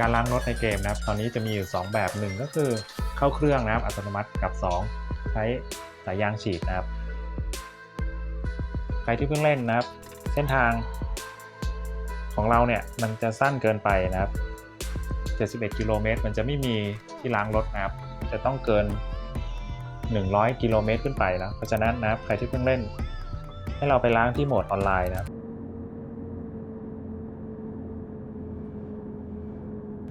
การล้างรถในเกมนะครับ ตอนนี้จะมีอยู่ 2 แบบหนึ่งก็คือเข้าเครื่องนะครับ อัตโนมัติกับ 2 ใช้สายยางฉีดนะครับ ใครที่เพิ่งเล่นนะครับ เส้นทางของเราเนี่ยมันจะสั้นเกินไปนะครับ 71 กิโลเมตร มันจะไม่มีที่ล้างรถนะครับ จะต้องเกิน 100 กิโลเมตรขึ้นไปนะ เพราะฉะนั้นนะครับ ใครที่เพิ่งเล่น ให้เราไปล้างที่โหมดออนไลน์นะครับ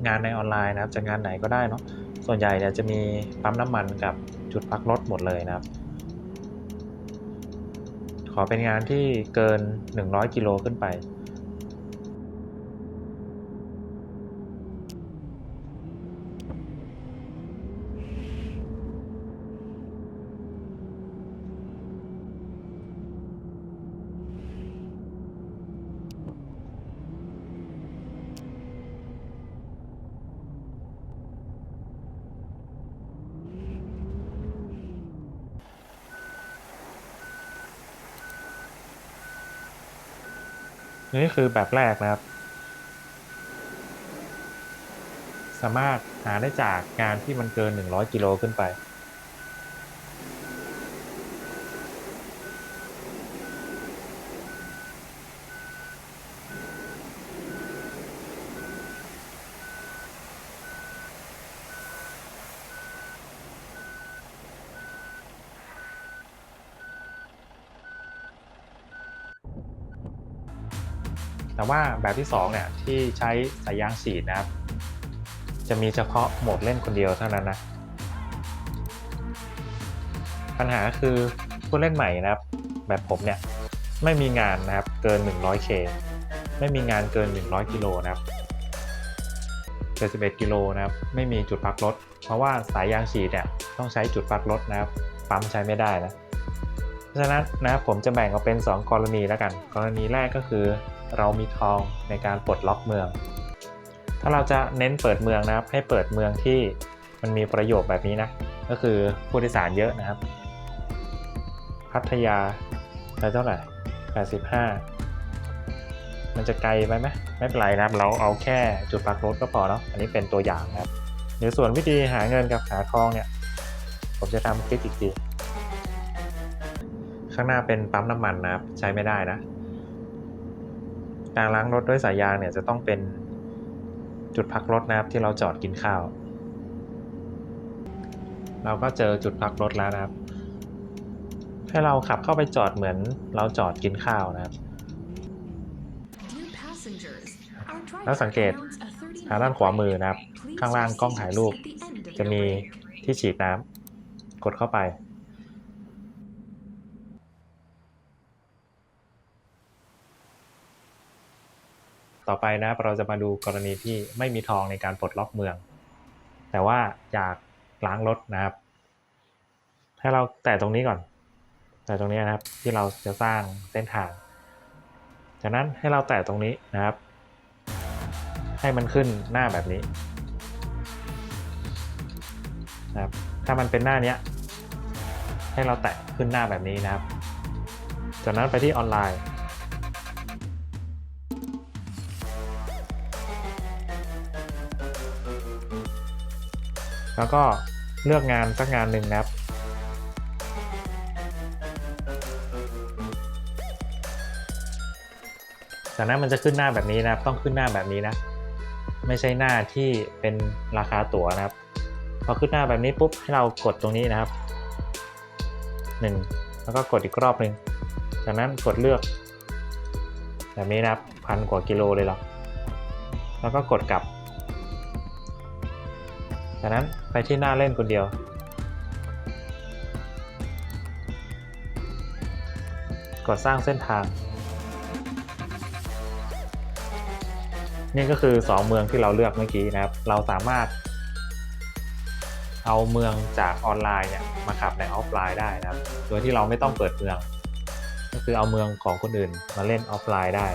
งานในออนไลน์นะครับจะงานไหนก็ได้เนาะส่วนใหญ่เนี่ยจะมีปั๊มน้ำมันกับจุดพักรถหมดเลยนะครับ ขอเป็นงานที่เกิน 100 กิโลขึ้นไป นี่คือแบบแรกนะครับ สามารถหาได้จากงานที่มันเกิน 100 กิโลขึ้นไป แต่ว่าแบบที่2เนี่ยที่ใช้สายยางฉีดนะครับ จะมีเฉพาะโหมดเล่นคนเดียวเท่านั้นนะปัญหาคือผู้เล่นใหม่นะครับ แบบผมเนี่ยไม่มีงานนะครับเกิน 100k ไม่มีงานเกิน 100กิโลนะครับ71กิโลนะครับไม่มีจุดพักรถ เพราะว่าสายยางฉีดเนี่ยต้องใช้จุดพักรถนะครับปั๊มใช้ไม่ได้นะ เพราะฉะนั้นนะครับผมจะแบ่งออกเป็น 2 กรณีแล้วกัน กรณีแรกก็คือ เรามีทองในการปลดล็อกเมือง ถ้าเราจะเน้นเปิดเมืองนะครับ ให้เปิดเมืองที่มันมีประโยชน์แบบนี้นะ ก็คือผู้โดยสารเยอะนะครับ พัทยาไปเท่าไหร่ 85 มันจะไกลไปไหมไม่เป็นไรนะครับ เราเอาแค่จุดพักรถก็พอเนาะ อันนี้เป็นตัวอย่างนะครับเดี๋ยวส่วนวิธีหาเงินกับหาทองเนี่ย ผมจะทำคลิปอีกที ข้างหน้าเป็นปั๊มน้ำมันนะครับ ใช้ไม่ได้นะ การล้างรถด้วยสายยางเนี่ยจะต้องเป็นจุดพักรถนะครับที่เราจอดกินข้าว เราก็เจอจุดพักรถแล้วนะครับ ให้เราขับเข้าไปจอดเหมือนเราจอดกินข้าวนะครับ แล้วสังเกตทางด้านขวามือนะครับ ข้างล่างกล้องถ่ายรูป จะมีที่ฉีดน้ำกดเข้าไป ต่อไปนะครับเราจะมาดูกรณีที่ไม่มีทองในการปลดล็อกเมือง แต่ว่าอยากล้างรถนะครับ ให้เราแตะตรงนี้ก่อน แตะตรงนี้นะครับที่เราจะสร้างเส้นทาง จากนั้นให้เราแตะตรงนี้นะครับ ให้มันขึ้นหน้าแบบนี้นะครับถ้ามันเป็นหน้าเนี้ยให้เราแตะขึ้นหน้าแบบนี้นะครับ จากนั้นไปที่ออนไลน์ แล้วก็เลือกงานสักงานหนึ่งนะครับ จากนั้นมันจะขึ้นหน้าแบบนี้นะครับ ต้องขึ้นหน้าแบบนี้นะ ไม่ใช่หน้าที่เป็นราคาตั๋วนะครับ พอขึ้นหน้าแบบนี้ปุ๊บให้เรากดตรงนี้นะครับหนึ่งแล้วก็กดอีกรอบหนึ่ง จากนั้นกดเลือก แบบนี้นะครับพันกว่ากิโลเลยหรอ แล้วก็กดกลับ จากนั้นไปที่หน้าเล่นคนเดียว กดสร้างเส้นทาง นี่ก็คือ 2 เมืองที่เราเลือกเมื่อกี้นะครับ เราสามารถ เอาเมืองจากออนไลน์เนี่ยมาขับในออฟไลน์ได้นะครับ โดยที่เราไม่ต้องเปิดเมือง ก็คือเอาเมืองของคนอื่นมาเล่นออฟไลน์ได้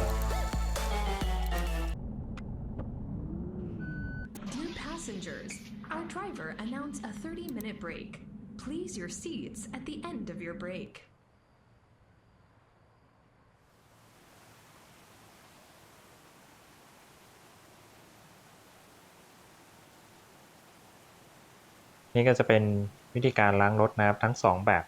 passengers, our driver announced a 30 minute break. Please your seats at the end of your break. นี่ก็จะเป็นวิธีการล้างรถนะครับทั้ง 2 แบบ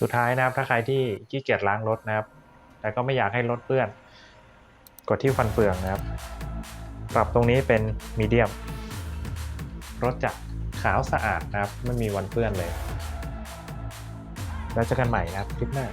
สุดท้ายนะครับ ถ้าใครที่ขี้เกียจล้างรถนะครับ แต่ก็ไม่อยากให้รถเปื้อน กดที่ฟันเฟืองนะครับ ปรับตรงนี้เป็นมีเดียม รถจะขาวสะอาดนะครับ ไม่มีวันเปื้อนเลย แล้วเจอกันใหม่นะครับคลิปหน้า